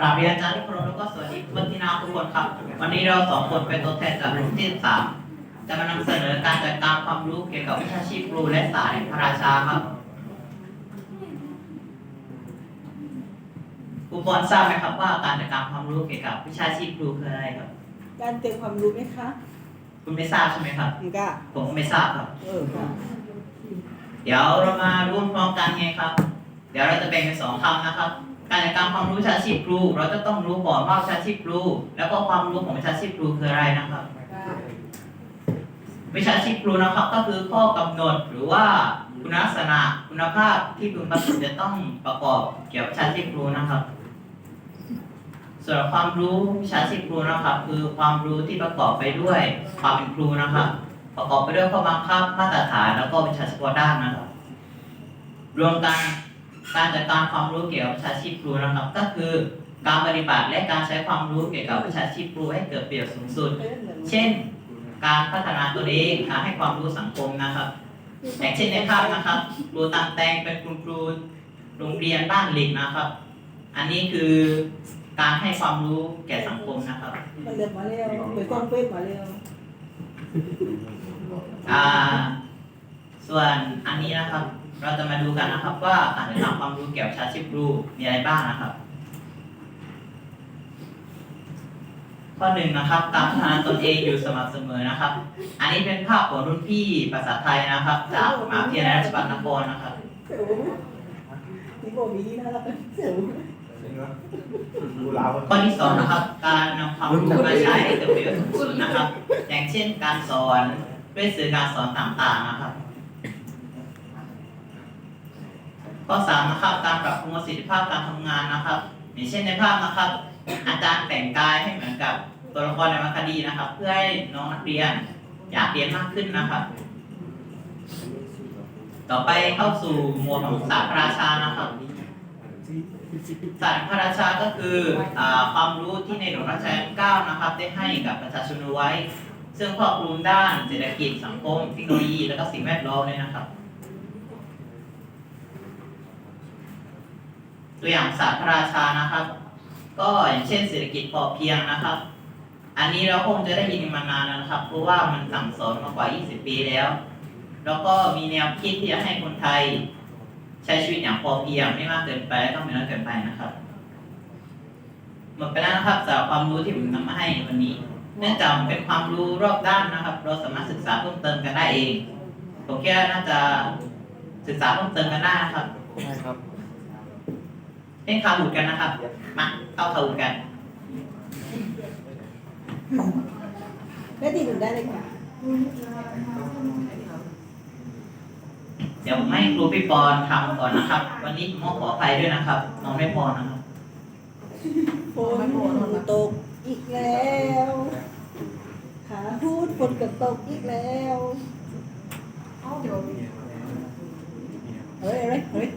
กราบเรียนอาจารย์ที่เคารพแล้วก็สวัสดีเพื่อนที่น่าทุกคนครับ วันนี้เราสองคนเป็นตัวแทนจากรุ่นที่สามจะมานำเสนอการจัดการความรู้เกี่ยวกับวิชาชีพครูและศาสตร์แห่งพระราชาครับครูปอนทราบไหมครับว่าการจัดการความรู้เกี่ยวกับวิชาชีพครูคืออะไรครับ การเตรียมความรู้ไหมคะคุณไม่ทราบใช่ไหมครับมันก็ผมก็ไม่ทราบครับ เออค่ะเดี๋ยวเรามาร่วมพร้อมกันไงครับ เดี๋ยวเราจะแบ่งเป็นสองคำนะครับ การจัดการความรู้วิชาชีพครู เราจะต้องรู้ก่อนว่าวิชาชีพครู แล้วก็ความรู้ของวิชาชีพครูคืออะไรนะครับ วิชาชีพครูนะครับก็คือข้อกำหนดหรือว่าคุณลักษณะคุณภาพที่พึงประสงค์จะต้องประกอบเกี่ยวกับวิชาชีพครูนะครับ ส่วนความรู้วิชาชีพครูนะครับ คือความรู้ที่ประกอบไปด้วยความเป็นครูนะครับ ประกอบไปด้วยข้อบังคับมาตรฐานแล้วก็วิชาเฉพาะด้านนะครับ รวมกัน การจัดการความรู้เกี่ยวกับวิชาชีพครูนะครับก็คือ การปฏิบัติและการใช้ความรู้เกี่ยวกับวิชาชีพครูให้เกิดประโยชน์สูงสุด เช่น การพัฒนาตัวเองการให้ความรู้สังคมนะครับอย่างเช่นในภาพนะครับครูตังแตงเป็นคุณครูโรงเรียนบ้านหลิกนะครับ อันนี้คือการให้ความรู้แก่สังคมนะครับมันเรียนมาเร็วไปกล้องเฟซมาเร็วอ่า ส่วนอันนี้นะครับ เราจะมาดูกันนะครับว่าการจัดการความรู้เกี่ยวกับชาชีพรูมีอะไรบ้างนะครับ ข้อหนึ่งนะครับ การพัฒนาตนเองอยู่สม่ำเสมอนะครับ อันนี้เป็นภาพของรุ่นพี่ภาษาไทยนะครับ จากมหาวิทยาลัยราชภัฏนครนะครับที่โบนี่น่ารักสียวดูลาวข้อที่สองนะครับ การนำความรู้มาใช้ให้เกิดประโยชน์สูงสุดนะครับ อย่างเช่นการสอนด้วยสื่อการสอนต่างๆนะครับ ข้อสามนะครับการปรับปรุงประสิทธิภาพการทำงานนะครับอย่างเช่นในภาพนะครับ อาจารย์แต่งกายให้เหมือนกับตัวละครในวรรณคดีนะครับ เพื่อให้น้องนักเรียนอยากเรียนมากขึ้นนะครับ ต่อไปเข้าสู่หมวดของศาสตร์พระราชานะครับศาสตร์พระราชาก็คืออความรู้ที่ในหลวงรัชกาลที่เก้านะครับ ได้ให้กับประชาชนไว้ ซึ่งครอบคลุมด้านเศรษฐกิจสังคมเทคโนโลยีและก็สิ่งแวดล้อมเลยนะครับ ตัวอย่างศาสตร์พระราชานะครับ ก็อย่างเช่นเศรษฐกิจพอเพียงนะครับ อันนี้เราคงจะได้ยินมานานแล้วนะครับ เพราะว่ามันสั่งสอนมากว่า 20 ปีแล้ว แล้วก็มีแนวคิดที่จะให้คนไทย ใช้ชีวิตอย่างพอเพียงไม่มากเกินไปและก็ไม่น้อยเกินไปนะครับหมดไปแล้วนะครับสำหรับความรู้ที่ผมนำมาให้วันนี้ เนื่องจากเป็นความรู้รอบด้านนะครับ เราสามารถศึกษาเพิ่มเติมกันได้เองผมแค่น่าจะศึกษาเพิ่มเติมกันได้นะครับใช่ครับ เล่นคาหูดกันนะครับ มาเข้าคาหูดกันได้ตีหนึ่งได้เลยค่ะ เดี๋ยวผมให้ครูพี่ปอนทำก่อนนะครับ วันนี้ผมขออภัยด้วยนะครับน้องไม่พอนะครับฝนตกอีกแล้วขาพูดฝนก็ตกอีกแล้ว เฮ้ยเฮ้ยเฮ้ย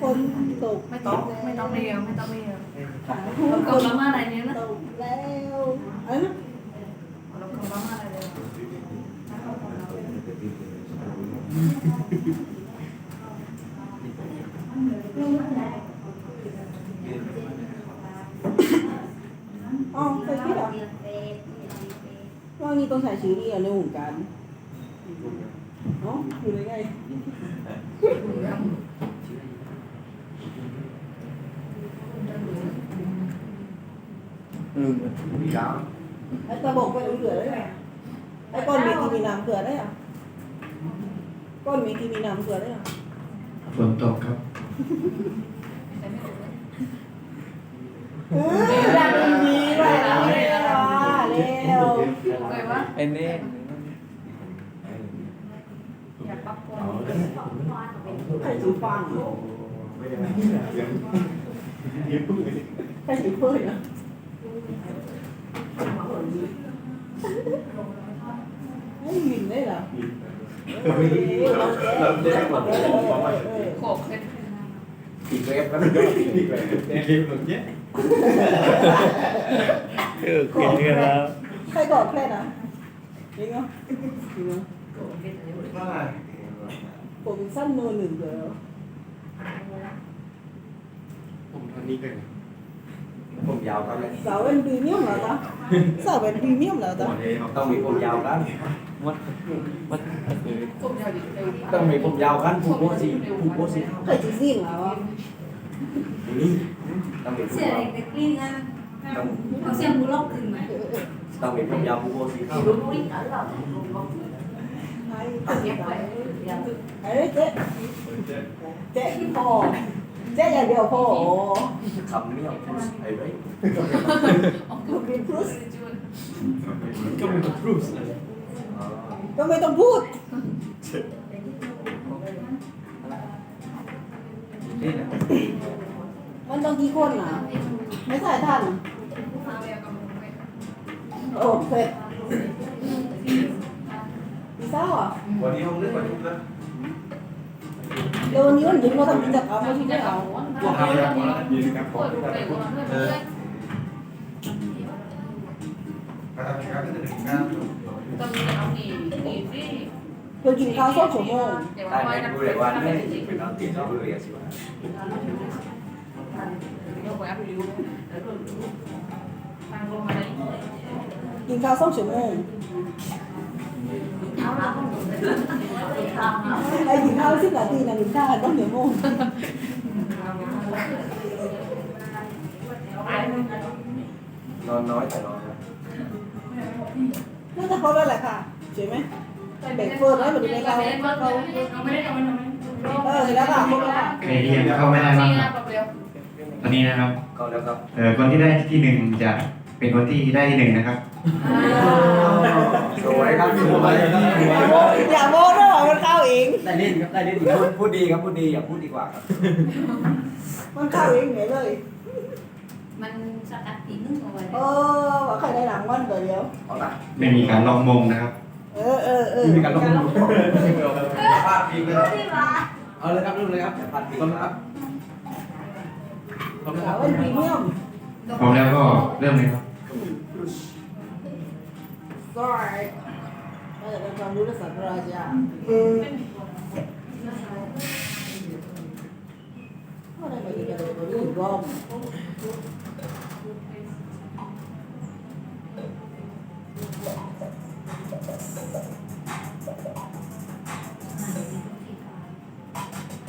ฝนตกไม่ต้องไม่ต้องเรียวไม่ต้องเรียวขาพูดเราฝกำนลังมาอะไรเนี้ยนะตกแล้วเอ้ยเรากำลังมาอะไรเนี้ยอ๋อเคยคิดเหรอว่านี่ต้องใช้ชื่อนี่ในวงการเนาะอยู่ได้ไงลืมึงมีลาวไอ้ตะบกไปเอาเกลือได้ไหมไอ้ก้อนเมกีมีน้ำเกลือได้เหรอก้อนเมกีมีน้ำเกลือได้เหรอฝนตกครับเออดังดีว่ะแล้วเร็วเร็วเคยว่าไอ้นี่อยากปรับปรุงใครถือฟังใครถือเพื่อน อะให้ยินได้เหรอเราได้หมดเลยโขกเพชรอีกเว็บก็ได้อีกเว็บแต่คลิปหนึ่งเนี้ยเออกินกันแล้วใครกอดแค่นะจริงเหรอจริงเหรอโขกเพชรอะไรว่าผมสั้นโนหนึ่งเลยผมทำนี้กันเยาวกันเลยสาวเป็นพรีเมียมเหรอจ๊ะสาวเป็นพรีเมียมเหรอจ๊ะต้องมีผมยาวกันวัดวัดคือต้องมีผมยาวกันผูกโบสีผูกโบสีเคยจีซิ่งเหรอวะนี่ต้องมีผมเสียยาวเด็กๆนี่นะเอาเสียงบุลอกขึ้นไหมต้องมีผมยาวผูกโบสีเข้าไอ้ไอ้เจ๊เจ๊พ่อ เจ๊อย่างเดียวพ่อโอ้คำนี้เอาไอ้ไว้คือเป็นพรุสก็เป็นครูสเลยก็ไม่ต้องพูด นี่นะมันต้องกี่คนน่ะ ไม่ใช่ท่าน โอ้เสร็จพี่สาวอะวันนี้ห้องนึกว่าทุ กแล้วเดี๋ยววันนี้วันหยุดเราทำกิจกรรมไม่ใช่ไม่เอาพวกเราอยากมายืนกับผมเออเรากินข้าวสองชั่วโมงได้ไหมดูเลยวันนี้เป็นเอาตีนดูเลยสิวะกินข้าวสองชั่วโมง ไอ้กินข้าวสิบนาทีนะกินข้าต้องชั่วโมงนอนน้อยแต่นอนนะน่าจะครบแล้วแหละค่ะใช่ไหมเด็กเฟิร์นไว้เหมือนในเราเราเออเสร็จแล้วค่ะครบแล้วค่ะใครที่ยังเข้าไม่ได้บ้างครับตอนนี้นะครับ ก็แล้วครับ เอ่อคนที่ได้ที่หนึ่งจะเป็นคนที่ได้ที่หนึ่งนะครับ สวยครับสวยอย่าโม้ด้วยว่ามันเข้าเองได้เล่นครับได้เล่นพูดพูดดีครับพูดดีอย่าพูดดีกว่าครับมันเข้าเองเหนื่อยเลย มันสกัดตีนึงเอาไว้เออว่าใครได้หลังวันเดียวเอาละไม่มีการลองมงนะครับ เออเออเออมีการลงมือพลาพิงเลยเอาเลยครับเริ่มเลยครับอย่าพลาดพิงครับ guard. Kaya nagpamula sa Braja. Wala ba yung gawin?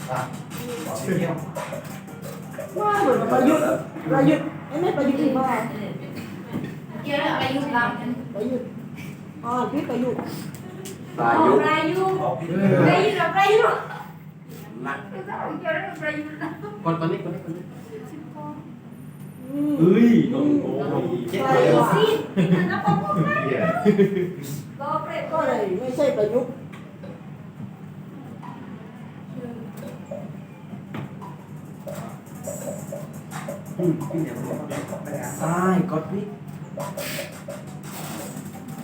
Ah, maksudnya. Wah, payut, payut. Ini payut iba. Kira payut lang. Payut. สาวเป็นพรีเมียมพร้อมแล้วก็เริ่มเลยครับ sorry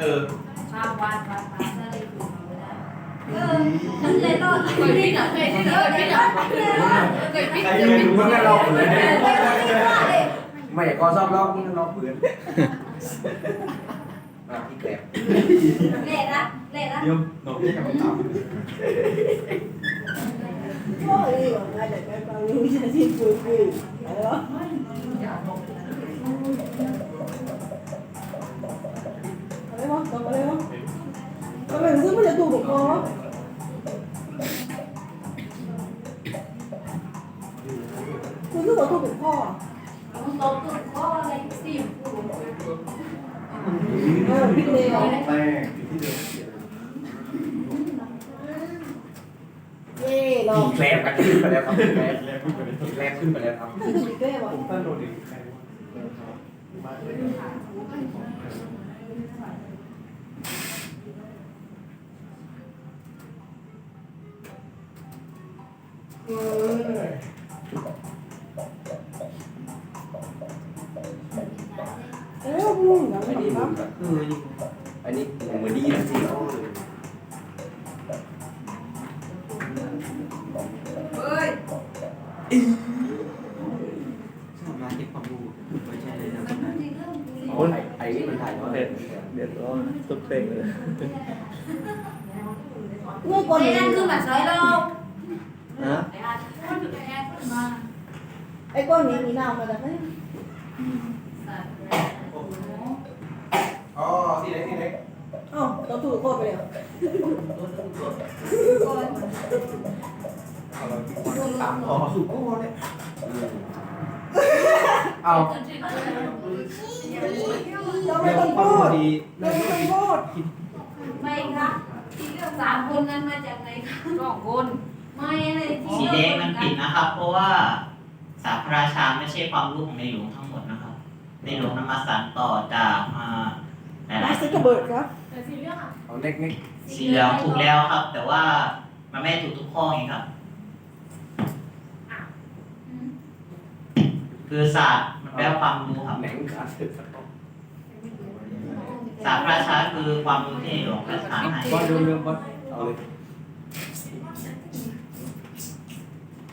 ธ์อ่าพี่ประยุทธ์ตายุปลายุ่งปลายุ่งปลายุ่งนักเยอะปลายุ่งคนตอนนี้คนนี้คนนี้อืมเฮ้ยโอ้โหใช่ว่ะสิมันก็พูดนะก็เปรตก็เลยไม่ใช่ประยุทธ์ใช่ก็พี่ใช่ก็สีฟอกหรือสีเขียวช่วยเลยเฮ้ยทุกที่พลาดเอาอย่าอย่าแยกได้เลยนะเยอะไม่ได้เลยก็ได้มันมันแบบมึงแค่แหละมึงทุกมัดได้ทำได้เลยมูจะเอาดูถูกคอตามันนอกเห็นเมฆดูซึ่งแต่ว่าจะทำเป็นดีการได้เออเออชาวบ้านบ้านบ้านอะไรอยู่เออฉันเลยต้องเคยพี่น่ะเคยพี่น่ะเคยพี่น่ะเคยพี่ใครน่ะยืนมึงก็ลอกเลยเลยไม่ก็ชอบลอกมึงก็ลอกปืนมาที่แกลบเละละเละละเดี๋ยวหนูจะกลับมาตามก็เลยบอกนายจะไปฟังวิชาชีพคุยคุยอะไรวะอะไรวะทำอะไรวะทำไมถึงไม่จะดูถูกคอคุณรู้ว่าดูถูกคอมันตกตุ่มก็อะไรสิบเออพี่เลวแต่เย่เราแกลบกันขึ้นไปแล้วครับแกลบแกลบขึ้นไปแล้วครับไม่ถูกแก้วะท่านโดนดิเออมอย่างไอ้นี้นี่คมึรับงแบบเออนี่ไอ้นี่เหมือนดีนะสิเฮ้ยชอบมาเก็บความรู้ไว้ใช้ในทำมันงานจริงเรื่องจริงโอ้ยไอ้นี่มันถ่ายเนาะเด็ดเด็ดร้อนตุ๊บเป้งเลยเมื่อก่อนไอ้นี้นั่นคือแบบซอยเรา ฮะไอ้อาคนแก่ขึ้นมาไอ้ก้อนนี้มีน้ำมาจากไหนสัตว์อ๋อทีเล็กทีเล็กเอ้าเราถูกโคตรไปแล้วสามอ๋อสุโก้เนี่ยเอาเราไม่เรื่อต้องงความพูรู้ดดีเราเรื่องไม่ที่ต้องพูดไม่ครับสามคนนั้นมาจากไหนคะสองคน ไม่อะไรที่สีแดงมันผิดนะครับ เพราะว่าสาพระราชาไม่ใช่ความรู้ของในหลวงทั้งหมดนะครับ ในหลวงนำมาสานต่อจากอ่าหลามายๆสกระเบิดครับเอาเน็กเน็กสีเหลืองถูกแล้วครับ แต่ว่ามันไม่ถูกทุกข้อไงครับคือศาสตร์มันแปลว่าความรู้ครับแหนงขาดศาสตร์พระราชาคือความรู้ที่ในหลวงประทานให้ บอลเรื่องบอลเอาเลย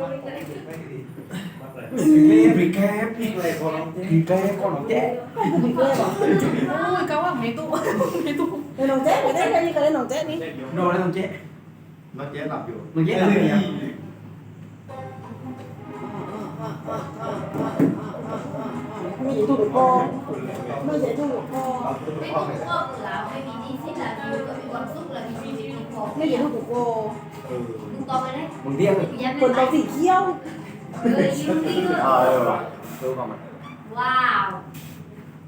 เลยมึงเรียกเลยยันคนเราสีเขียวเออยิ้มดีเลยเออว่ะดูก่อนมันว้าว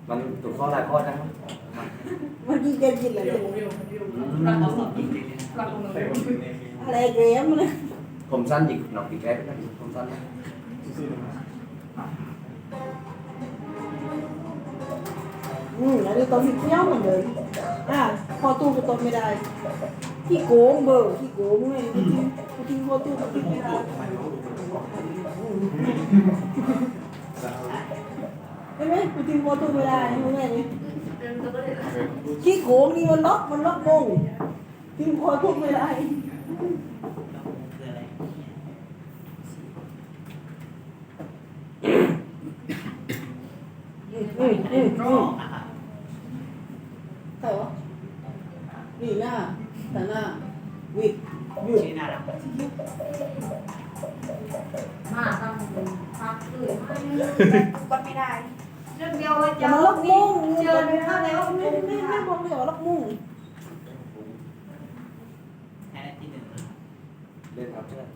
มันถูกข้อหลายข้อจังมันกินแกกินอะไรรักเราสอบรักเราเลยอะไรแกมเลยผมสั้นจิกหนอกพริกแคบนะผมสั้นนะ อืมอันนี้ตัวสีเขียวเหมือนเลยอะพอตู้ก็ต้นไม่ได้ที่โกงเบอร์ที่โกงไงที่ที่พอตู้ก็กินไม่ได้ใช่ไหมกูทิ้งพอตู้ไม่ได้มึงไงนี่ขี้โกงนี่มันล็อกมันล็อกมงทิ้งพอตู้ไม่ได้ ก็ไม่ได้ เรื่องเดียวอย่าจะมาล็อกมงเจอในข้าวในห้องไม่ไม่ไม่ไม่บอกเลยว่าล็อกมงแค่ที่หนึ่งเล่นครับเพื่อน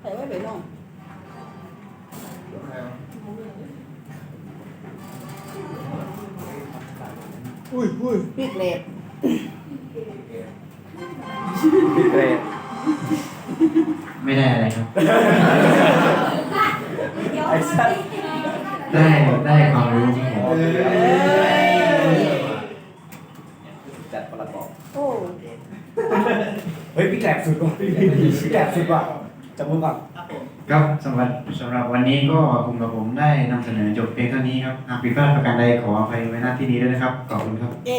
ใส่ไว้ไปน้องอุ้ยอุ้ยปีกแหลกพริกแคบ ไม่ได้อะไรครับ ไอ้สัสได้ได้ความรู้ครับผมจัดประกอบโอ้เฮ้ยพี่แกลบสุดว่ะพี่แกลบสุดว่ะจำมือก่อนครับผมครับสำหรับสำหรับวันนี้ก็ผมกับผมได้นำเสนอจบเพียงเท่านี้ครับหากผิดพลาดประการใดขออภัยไว้หน้าที่นี้ด้วยนะครับ ขอบคุณครับเอ๊